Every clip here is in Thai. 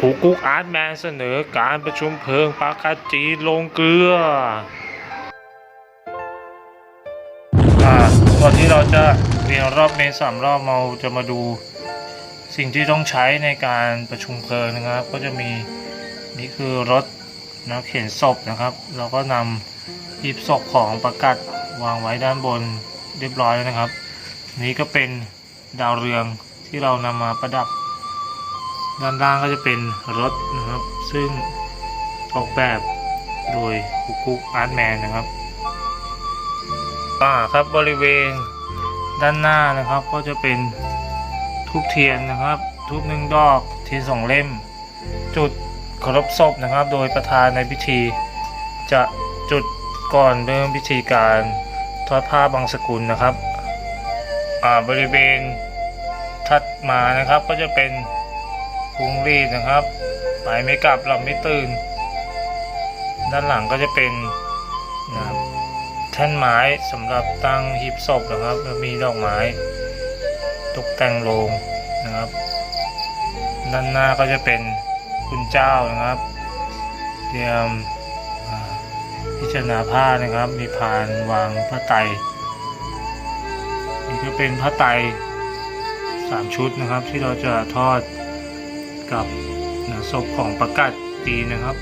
กูกุ๊กอาร์ตแมนเสนอการประชุมเพลิงปากัดจีลงเกลืออ่าก่อนที่เราจะเรียนรอบเมนสามรอบเราจะมาดูสิ่งที่ต้องใช้ในการประชุมเพลิงนะครับ ก็จะมีนี่คือรถนะเข็นศพนะครับ เราก็นำหีบศพของประกัดวางไว้ด้านบนเรียบร้อยแล้วนะครับ นี่ก็เป็นดาวเรืองที่เรานำมาประดับ ด้านล่างก็จะเป็นรถนะครับ ซึ่งออกแบบโดยคุกกุ๊กอาร์ตแมนนะครับอ่าครับบริเวณด้านหน้านะครับก็จะเป็นทูบเทียนนะครับทูบหนึ่งดอกเทียนสองเล่ม จุดเคารพศพนะครับ โดยประธานในพิธี จะจุดก่อนเริ่มพิธีการทอดผ้าบางสกุลนะครับอ่าบริเวณถัดมานะครับก็จะเป็น พุงรีดนะครับ ไปไม่กลับหลับไม่ตื่น ด้านหลังก็จะเป็นนะครับแท่นไม้สำหรับตั้งหีบศพนะครับแล้วมีดอกไม้ ตกแต่งโลงนะครับ ด้านหน้าก็จะเป็นคุณเจ้านะครับ เตรียมพิจารณาผ้านะครับ มีพานวางพระไตรนี่ก็เป็นพระไตรสามชุดนะครับ ที่เราจะทอด กับศพของประกาศจีนะครับ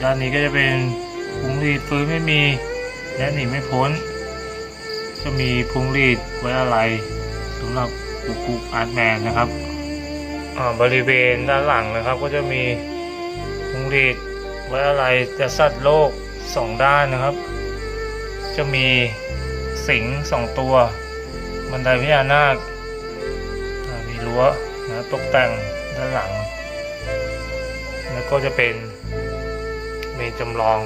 ด้านนี้ก็จะเป็นพุงรีดฟื้นไม่มีและหนีไม่พ้น จะมีพุงรีดไว้อะไรสำหรับกุกุกอาร์ตแมนนะครับอ่าบริเวณด้านหลังนะครับ ก็จะมีพุงรีดไว้อะไรจะสัตว์โลกสองด้านนะครับ จะมีสิงห์สองตัว บันไดพญานาคมีรั้ว ตกแต่งด้านหลัง แล้วก็จะเป็นเมนจำลอง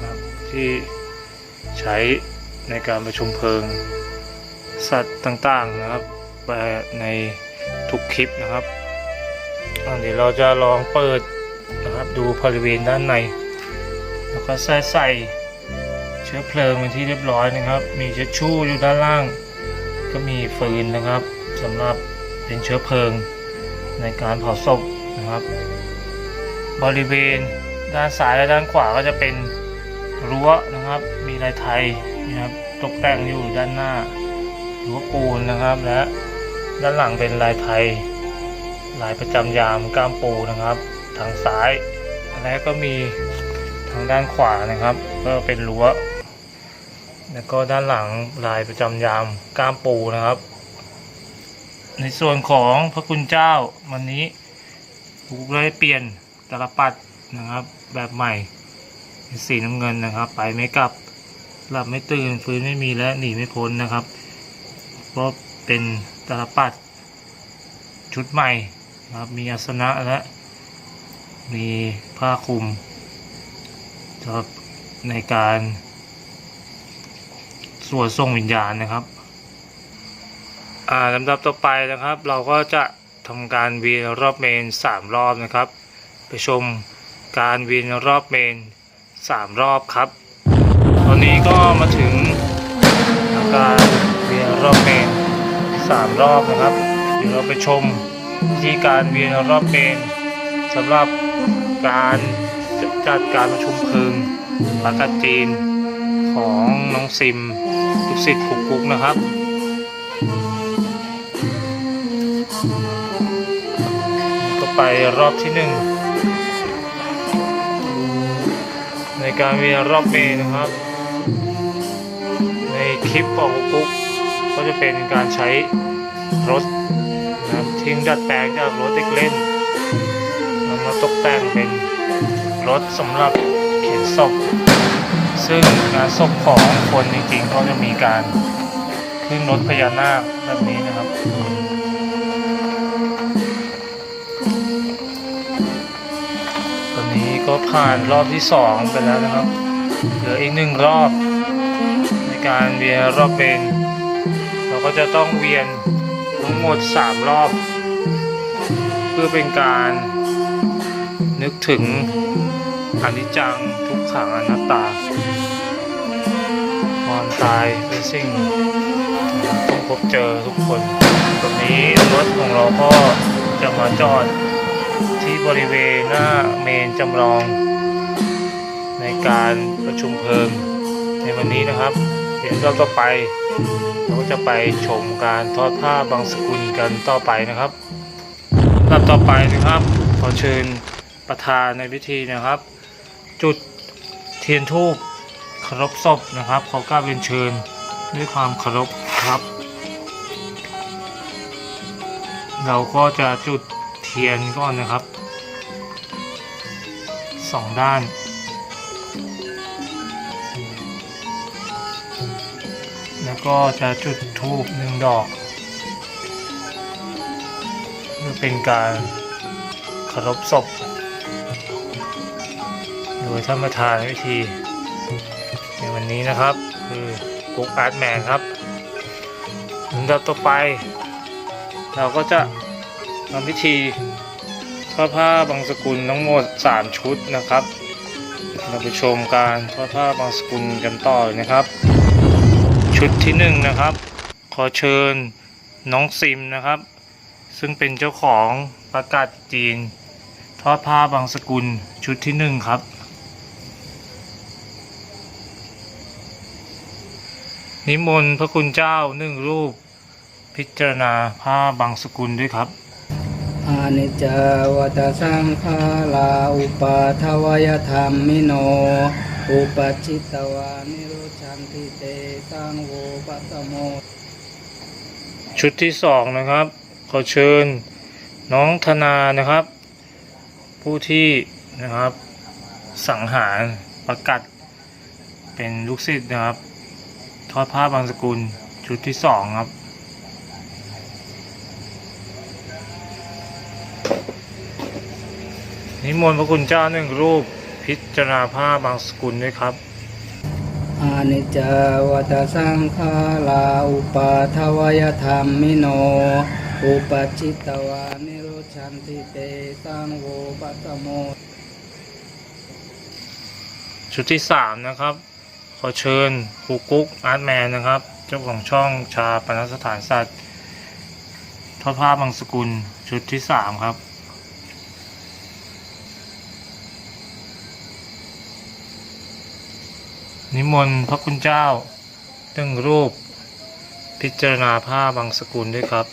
นะครับที่ใช้ในการประชุมเพลิง สัตว์ต่างๆนะครับไปในทุกคลิปนะครับอันนี้เราจะลองเปิดนะครับดูบริเวณด้านใน แล้วก็ใส่ใส่เชื้อเพลิงเป็นที่เรียบร้อยนะครับ มีเชื้อชู่อยู่ด้านล่าง ก็มีฟืนนะครับสำหรับเป็นเชื้อเพลิง ในการเผาศพนะครับ บริเวณด้านซ้ายและด้านขวาก็จะเป็นรั้วนะครับ มีลายไทยนะครับตกแต่งอยู่ด้านหน้ารั้วปูนนะครับ และด้านหลังเป็นลายไทย ลายประจำยามก้ามปูนะครับ ทางซ้ายและก็มีทางด้านขวานะครับ ก็เป็นรั้วแล้วก็ด้านหลังลายประจำยามก้ามปูนะครับ ในส่วนของพระคุณเจ้าวันนี้ผมได้เปลี่ยนตลปัดนะครับ แบบใหม่สีน้ำเงินนะครับ ไปไม่กลับหลับไม่ตื่นฟื้นไม่มีและหนีไม่พ้นนะครับเพราะเป็นตลปัดชุดใหม่นะครับ มีอาสนะและมีผ้าคลุมสำหรับในการสวดทรงวิญญาณนะครับ อ่าลำดับต่อไปนะครับ เราก็จะทำการวีนรอบเมนสามรอบนะครับ ไปชมการวีนรอบเมนสามรอบครับ ตอนนี้ก็มาถึงการวีนรอบเมนสามรอบนะครับ เดี๋ยวเราไปชมวิธีการวีนรอบเมนสำหรับการจัดการประชุมเพลิงปากาจีนของน้องซิมลูกศิษย์กุ๊กกุ๊กนะครับ ไปรอบที่หนึ่งในการเวียนรอบเมนนะครับ ในคลิปของกุ๊กก็จะเป็นการใช้รถนะครับทิ้งดัดแปลงจากรถเด็กเล่นนำมาตกแต่งเป็นรถสำหรับเข็นศพซึ่งงานศพของคนจริงๆเขาจะมีการขึ้นรถพญานาคแบบนี้นะครับ อนนี้ก็ผ่านรอบที่สองไปแล้วนะครับ เหลืออีกหนึ่งรอบ ในการเวียนรอบเป็นเราก็จะต้องเวียนทั้งหมดสามรอบ เพื่อเป็นการนึกถึงอนิจจังทุกขังอนัตตาความตายเป็นสิ่งต้องพบเจอทุกคนตอนนี้รถของเราก็จะมาจอด บริเวณหน้าเมนจำลอง ในการประชุมเพลิงในวันนี้นะครับ เดี๋ยวเราต่อไป เราก็จะไปชมการทอดผ้าบางสกุลกันต่อไปนะครับลำดับต่อไปนะครับ ขอเชิญประธานในพิธีนะครับ จุดเทียนทูปเคารพศพนะครับขอกราบเรียนเชิญด้วยความเคารพครับ เราก็จะจุดเทียนก่อนนะครับ สองด้าน แล้วก็จะจุดธูปหนึ่งดอกเพื่อเป็นการเคารพศพ โดยท่านประธานวิธีในวันนี้นะครับคือกุ๊กอาร์ตแมนครับลำดับต่อไป เราก็จะทำพิธี ทอดผ้าบางสกุลทั้งหมด 3 ชุดนะครับ เราไปชมการทอดผ้าบางสกุลกันต่อเลยนะครับ ชุดที่หนึ่งนะครับ ขอเชิญน้องซิมนะครับ ซึ่งเป็นเจ้าของประกาศจีน ทอดผ้าบางสกุลชุดที่หนึ่งครับนิมนต์พระคุณเจ้าหนึ่งรูป พิจารณาผ้าบางสกุลด้วยครับ นิจจาวัตสังขาราอุปาทวยธรรมมิโน อุปจิตตวานิโรชันติเตสังโวปัสสโม ชุดที่สองนะครับ ขอเชิญน้องธนานะครับ ผู้ที่นะครับสังหารประกัดเป็นลูกศิษย์นะครับ ทอดผ้าบางสกุลชุดที่สองครับ นิมนต์พระคุณเจ้าหนึ่งรูปพิจารณาผ้าบางสกุลด้วยครับอานิจจาวัตสังขาราอุปาทวยธรรมมิโน อุปจิตตวานิโรชันติเตสังโวปัสสโม ชุดที่สามนะครับ ขอเชิญครูกุ๊กอาร์ตแมนนะครับ เจ้าของช่องชาปนสถานสัตว์ทอดผ้าบางสกุลชุดที่สามครับ นิมนต์พระคุณเจ้าตึงรูป พิจารณาผ้าบางสกุลด้วยครับ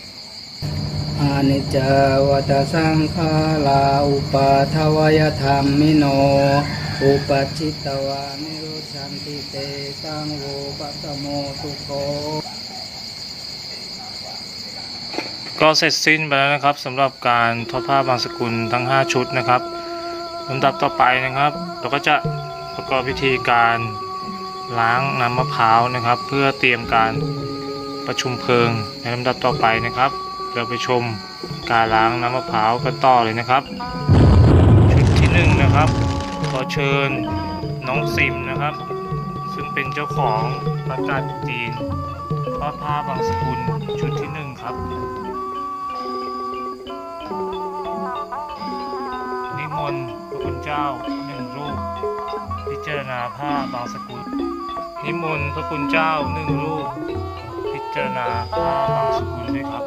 อานิจจาวัตสังขาราอุปาทวยธรรมมิโน อุปจิตตวานิโรชันติเตสังโวปัสสโมสุโคก็เสร็จสิ้นไปแล้วนะครับสำหรับการทอดผ้าบางสกุลทั้ง 5 ชุดนะครับลำดับต่อไปนะครับ เราก็จะประกอบพิธีการ ล้างน้ำมะพร้าวนะครับ เพื่อเตรียมการประชุมเพลิงในลำดับต่อไปนะครับ เราไปชมการล้างน้ำมะพร้าวกันต่อเลยนะครับ ชุดที่หนึ่งนะครับขอเชิญน้องซิมนะครับ ซึ่งเป็นเจ้าของประกาศจีนทอดผ้าบางสกุลชุดที่หนึ่งครับ นิมนต์พระคุณเจ้า จารณาผ้าบางสกุล นิมนต์พระคุณเจ้าหนึ่งรูป พิจารณาผ้าบางสกุลด้วยครับ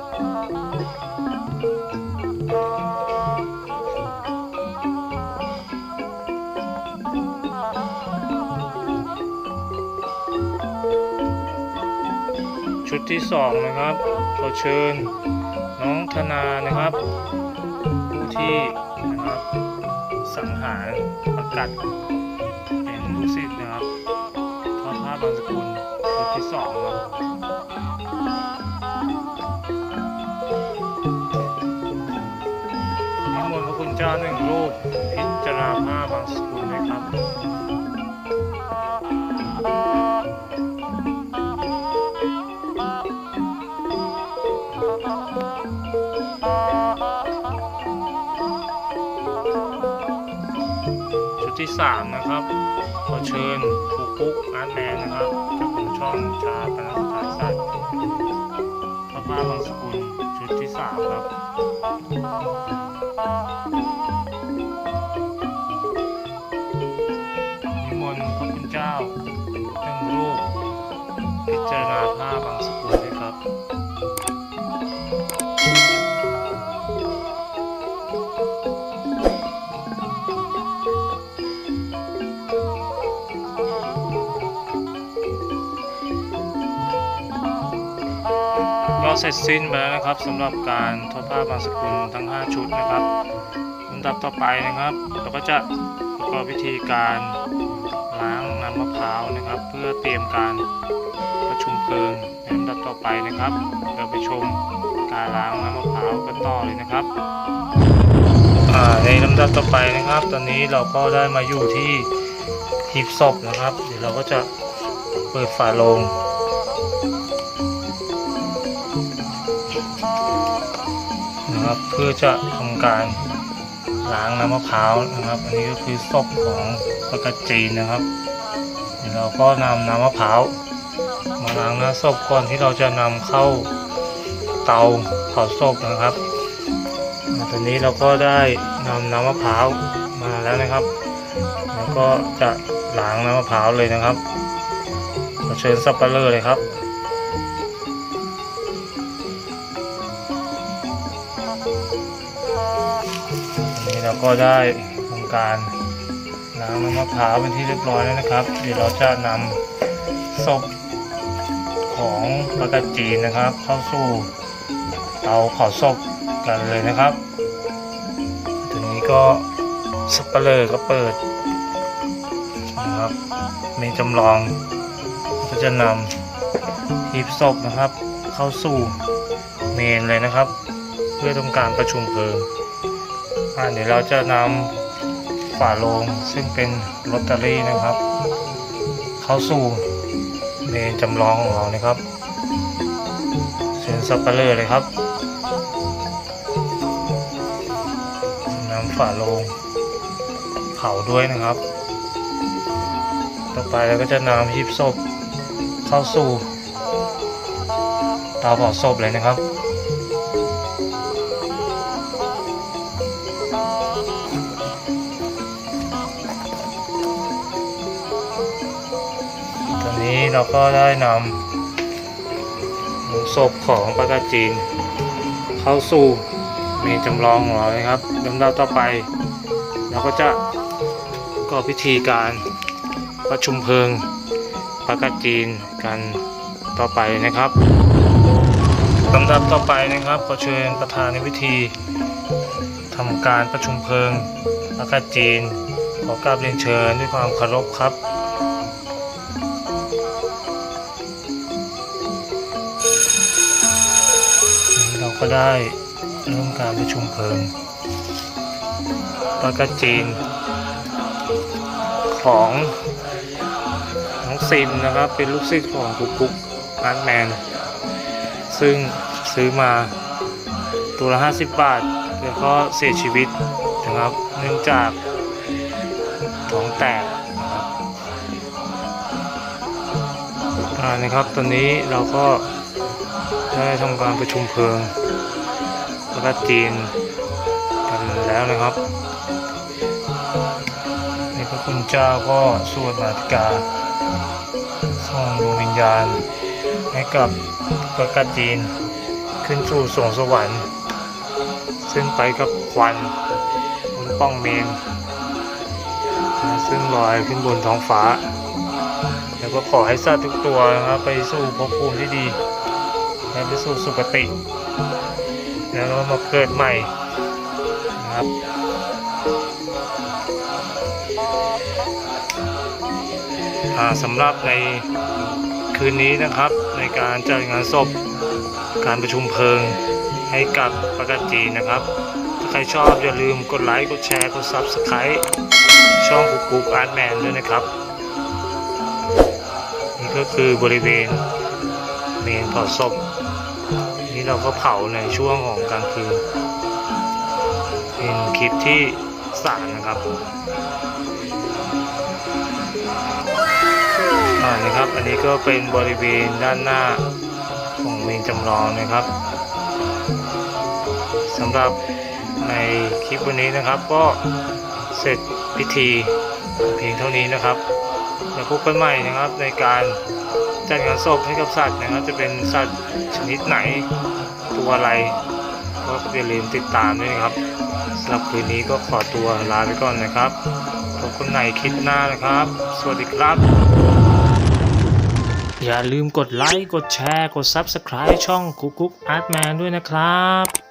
ชุดที่สองนะครับขอเชิญน้องธนานะครับ ผู้ที่นะครับสังหารประกัด เป็นลูกศิษย์นะครับทอดผ้าบางสกุลชุดที่สองครับนิมนต์พระคุณเจ้าหนึ่งรูปพิจารณาผ้าบางสกุลด้วยครับชุดที่สามนะครับ อเชิญครูกุ๊กอาร์ตแมนนะครับเจ้าของช่องชาปนสถานสัตว์พระผ้าบางส เสร็จสิ้นไปแล้วนะครับสำหรับการทอดผ้าบางสกุลทั้ง 5 ชุดนะครับลำดับต่อไปนะครับ เราก็จะประกอบพิธีการล้างน้ำมะพร้าวนะครับ เพื่อเตรียมการประชุมเพลิงในลำดับต่อไปนะครับ เราไปชมการล้างน้ำมะพร้าวกันต่อเลยนะครับในลำดับต่อไปนะครับ ตอนนี้เราก็ได้มาอยู่ที่หีบศพนะครับ เดี๋ยวเราก็จะเปิดฝาโลง นะครับ เพื่อจะทำการล้างน้ำมะพร้าวนะครับ อันนี้ก็คือศพของปกจีนนะครับเดี๋ยวเราก็นำน้ำมะพร้าวมาล้างหน้าศพก่อนที่เราจะนำเข้าเตาเผาศพนะครับตอนนี้เราก็ได้นำน้ำมะพร้าวมาแล้วนะครับแล้วก็จะล้างน้ำมะพร้าวเลยนะครับขอเชิญสับปะเลอเลยครับ ก็ได้ทำการล้างน้ำมะพร้าวเป็นที่เรียบร้อยแล้วนะครับ เดี๋ยวเราจะนำศพของปลากระจีนนะครับ เข้าสู่เตาเผาศพกันเลยนะครับทีนี้ก็สปเปอร์ก็เปิดนะครับมีจำลองก็จะนำหีบศพนะครับ เข้าสู่เมนเลยนะครับ เพื่อทำการประชุมเพลิง เดี๋ยวเราจะนำฝาโลงซึ่งเป็นลอตเตอรี่นะครับ เข้าสู่เมนจำลองของเรานะครับเชิญสับเปลือเลยครับนำฝาโลงเผาด้วยนะครับ ต่อไปเราก็จะนำหีบศพเข้าสู่เตาเผาศพเลยนะครับ เราก็ได้นำศพของปากาจีน เข้าสู่เมนจำลองของเรานะครับลำดับต่อไป เราก็จะก็พิธีการประชุมเพลิงปากาจีนกันต่อไปนะครับลำดับต่อไปนะครับขอเชิญประธานในพิธีทำการประชุมเพลิงปากาจีน ขอกราบเรียนเชิญด้วยความเคารพครับ ก็ได้เริ่มการประชุมเพลิงปากาจีน ของน้องซิมนะครับ เป็นลูกศิษย์ของกุ๊กกุ๊กอาร์ตแมน ซึ่งซื้อมาตัวละ 50 บาท แล้วก็เสียชีวิตนะครับ เนื่องจากท้องแตกนะครับอ่านะครับ ตอนนี้เราก็ ได้ทำการประชุมเพลิงแล้วก็จีนกันแล้วนะครับนี่พระคุณเจ้าก็สวดมาติกาส่งดวงวิญญาณ ให้กับพระกาจีนขึ้นสู่สวงสวรรค์ ซึ่งไปกับควันบนป้องเมนซึ่งลอยขึ้นบนท้องฟ้า แล้วก็ขอให้สัตว์ทุกตัวนะครับไปสู่ภพภูมิที่ดี และไปสู่สุคติ แล้วก็มาเกิดใหม่นะครับสำหรับในคืนนี้นะครับในการจัดงานศพการประชุมเพลิงให้กับประกาศจีนนะครับ ถ้าใครชอบอย่าลืมกดไลค์กดแชร์กด Subscribe ช่องกุ๊กกุ๊กอาร์ตแมนด้วยนะครับนี่ก็คือบริเวณเมนเผาศพ นี่เราก็เผาในช่วงของกลางคืนเป็นคลิปที่สามนะครับอ่านะครับ อันนี้ก็เป็นบริเวณด้านหน้าของเมนจำลองนะครับสำหรับในคลิปวันนี้นะครับ ก็เสร็จพิธีเพียงเท่านี้นะครับแล้วพบกันใหม่นะครับในการ จัดงานศพให้กับสัตว์นะครับจะเป็นสัตว์ชนิดไหนตัวอะไรก็อย่าลืมติดตามด้วยนะครับสำหรับคืนนี้ก็ขอตัวลาไปก่อนนะครับพบกันใหม่คลิปหน้านะครับ สวัสดีครับ อย่าลืมกดไลค์กดแชร์กด Subscribe ช่องกุ๊กกุ๊กอาร์ตแมนด้วยนะครับ